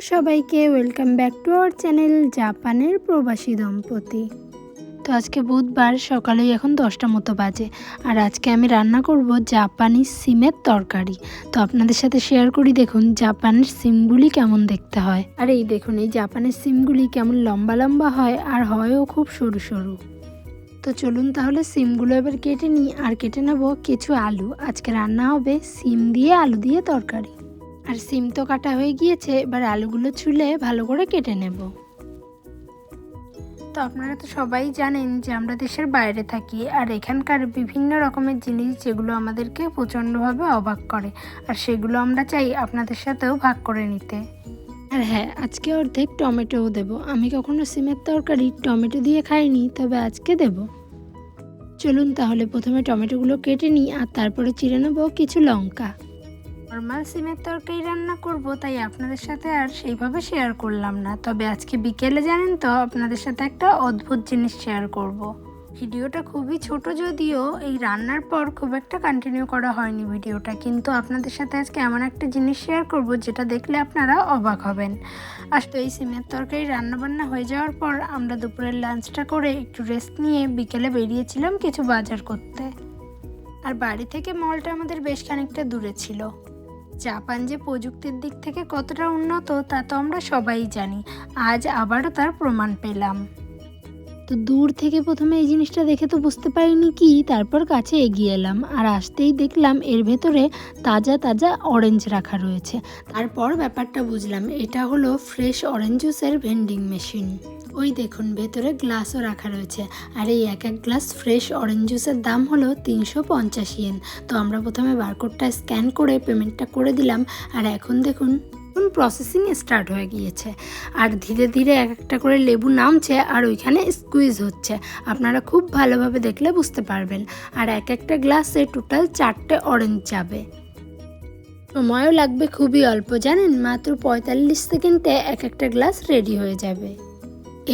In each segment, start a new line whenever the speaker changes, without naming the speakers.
সবাইকে welcome back to our channel জাপানের প্রবাসী দম্পতি। তো আজকে বুধবার সকালেই এখন দশটা মতো বাজে, আর আজকে আমি রান্না করব জাপানি সিমের তরকারি। তো আপনাদের সাথে শেয়ার করি দেখুন জাপানের সিমগুলি কেমন দেখতে হয়। আর এই দেখুন, এই জাপানের সিমগুলি কেমন লম্বা লম্বা হয় আর হয়ও খুব সরু সরু। তো চলুন তাহলে সিমগুলো এবার কেটে নিই, আর কেটে নেব কিছু আলু। আজকে রান্না হবে সিম দিয়ে আলু দিয়ে তরকারি। আর সিম তো কাটা হয়ে গিয়েছে এবার আলুগুলো ছুলে ভালো করে কেটে নেব। তো আপনারা তো সবাই জানেন যে আমরা দেশের বাইরে থাকি আর এখানকার বিভিন্ন রকমের জিনিস যেগুলো আমাদেরকে প্রচণ্ডভাবে অবাক করে আর সেগুলো আমরা চাই আপনাদের সাথেও ভাগ করে নিতে। আর হ্যাঁ আজকে অর্ধেক টমেটোও দেব। আমি কখনো সিমের তরকারি টমেটো দিয়ে খাইনি তবে আজকে দেব। চলুন তাহলে প্রথমে টমেটোগুলো কেটে নিই আর তারপরে চিড়ে নেব কিছু লঙ্কা। নর্মাল সিমের তরকারি রান্না করব, তাই আপনাদের সাথে আর সেইভাবে শেয়ার করলাম না। তবে আজকে বিকেলে জানেন তো, আপনাদের সাথে একটা অদ্ভুত জিনিস শেয়ার করব। ভিডিওটা খুবই ছোট যদিও, এই রান্নার পর খুব একটা কন্টিনিউ করা হয়নি ভিডিওটা, কিন্তু আপনাদের সাথে আজকে এমন একটা জিনিস শেয়ার করব, যেটা দেখলে আপনারা অবাক হবেন। আর তো এই সিমের তরকারি রান্নাবান্না হয়ে যাওয়ার পর আমরা দুপুরের লাঞ্চটা করে একটু রেস্ট নিয়ে বিকেলে বেরিয়েছিলাম কিছু বাজার করতে। আর বাড়ি থেকে মলটা আমাদের বেশ খানিকটা দূরে ছিল। জাপান যে প্রযুক্তির দিক থেকে কতটা উন্নত তা তো আমরা সবাই জানি। আজ আবারও তার প্রমাণ পেলাম। তো দূর থেকে প্রথমে এই জিনিসটা দেখে তো বুঝতে পারিনি কি, তারপর কাছে এগিয়ে এলাম। আর আসতেই দেখলাম এর ভেতরে তাজা তাজা অরেঞ্জ রাখা রয়েছে। তারপর ব্যাপারটা বুঝলাম, এটা হলো ফ্রেশ অরেঞ্জ জুসের ভেন্ডিং মেশিন ওই দেখুন, ভেতরে গ্লাসও রাখা রয়েছে। আর এই এক এক গ্লাস ফ্রেশ অরেঞ্জ জুসের দাম হলো তিনশো পঞ্চাশ ইয়েন তো আমরা প্রথমে বারকোডটা স্ক্যান করে পেমেন্টটা করে দিলাম। আর এখন দেখুন প্রসেসিং স্টার্ট হয়ে গিয়েছে। আর ধীরে ধীরে এক একটা করে লেবু নামছে আর ওইখানে স্কুইজ হচ্ছে। আপনারা খুব ভালোভাবে দেখলে বুঝতে পারবেন। আর এক একটা গ্লাসে টোটাল চারটে অরেঞ্জ যাবে। সময়ও লাগবে খুবই অল্প, জানেন? মাত্র পঁয়তাল্লিশ সেকেন্ডে এক একটা গ্লাস রেডি হয়ে যাবে।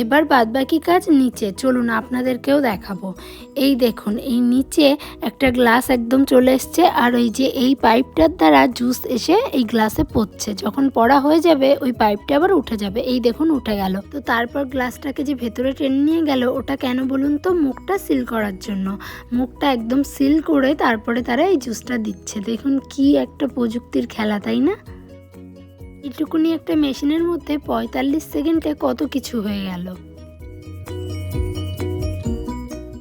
এবার বাদবাকি কাজ নিচে, চলুন আপনাদেরকেও দেখাবো। এই দেখুন, এই নিচে একটা গ্লাস একদম চলে এসছে, আর ওই যে এই পাইপটার দ্বারা জুস এসে এই গ্লাসে পড়ছে। যখন পড়া হয়ে যাবে, ওই পাইপটা আবার উঠে যাবে। এই দেখুন, উঠে গেল। তো তারপর গ্লাসটাকে যে ভেতরে টেনে নিয়ে গেল, ওটা কেন বলুন তো? মুখটা সিল করার জন্য। মুখটা একদম সিল করে তারপরে তারা এই জুসটা দিচ্ছে। দেখুন, কি একটা প্রযুক্তির খেলা, তাই না? এইটুকুনি একটা মেশিনের মধ্যে পঁয়তাল্লিশ সেকেন্ডে কত কিছু হয়ে গেল।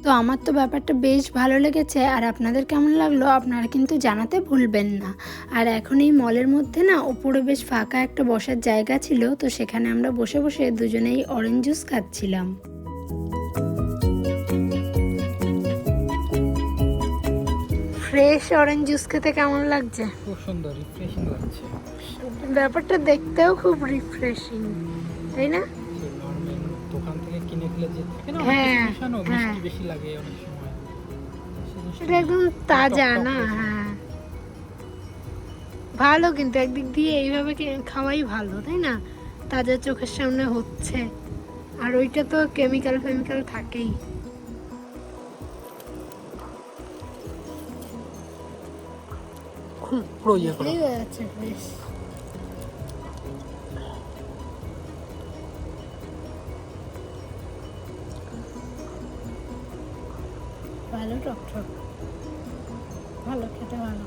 তো আমার তো ব্যাপারটা বেশ ভালো লেগেছে, আর আপনাদের কেমন লাগল আপনারা কিন্তু জানাতে ভুলবেন না। আর এখন এই মলের মধ্যে না উপরে বেশ ফাঁকা একটা বসার জায়গা ছিল, তো সেখানে আমরা বসে বসে দুজনেই অরেঞ্জ জুস খাচ্ছিলাম। ফ্রেশ অরেঞ্জ জুস খেতে কেমন লাগছে?
খুব সুন্দর রিফ্রেশিং লাগছে।
ব্যাপারটা দেখতেও খুব রিফ্রেশিং তাই না?
দোকান থেকে কিনে খেলে যে
হ্যাঁ, হ্যাঁ।
বেশি লাগে অনেক সময়।
এটা একদম তাজা না হ্যাঁ। ভালো কিন্তু একদিক দিয়ে এইভাবে খাওয়াই ভালো তাই না? তাজা চোখের সামনে হচ্ছে। আর ওইটা তো কেমিক্যাল ফেমিক্যাল থাকেই।
পুরো ইয়ে করা।
ভালো টক টক। ভালো খেতে ভালো।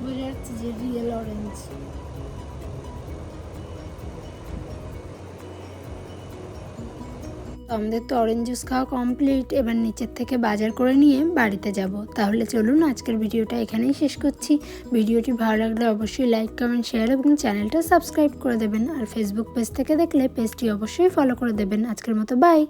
বোঝা যাচ্ছে যে রিয়েল অরেঞ্জ আমাদের তো অরেঞ্জ জুস খাওয়া কমপ্লিট এবার নিচের থেকে বাজার করে নিয়ে বাড়িতে যাব। তাহলে চলুন আজকের ভিডিওটা এখানেই শেষ করছি। ভিডিওটি ভালো লাগলে অবশ্যই লাইক কমেন্ট শেয়ার এবং চ্যানেলটা সাবস্ক্রাইব করে দেবেন। আর ফেসবুক পেজ থেকে দেখলে পেজটি অবশ্যই ফলো করে দেবেন। আজকের মতো বাই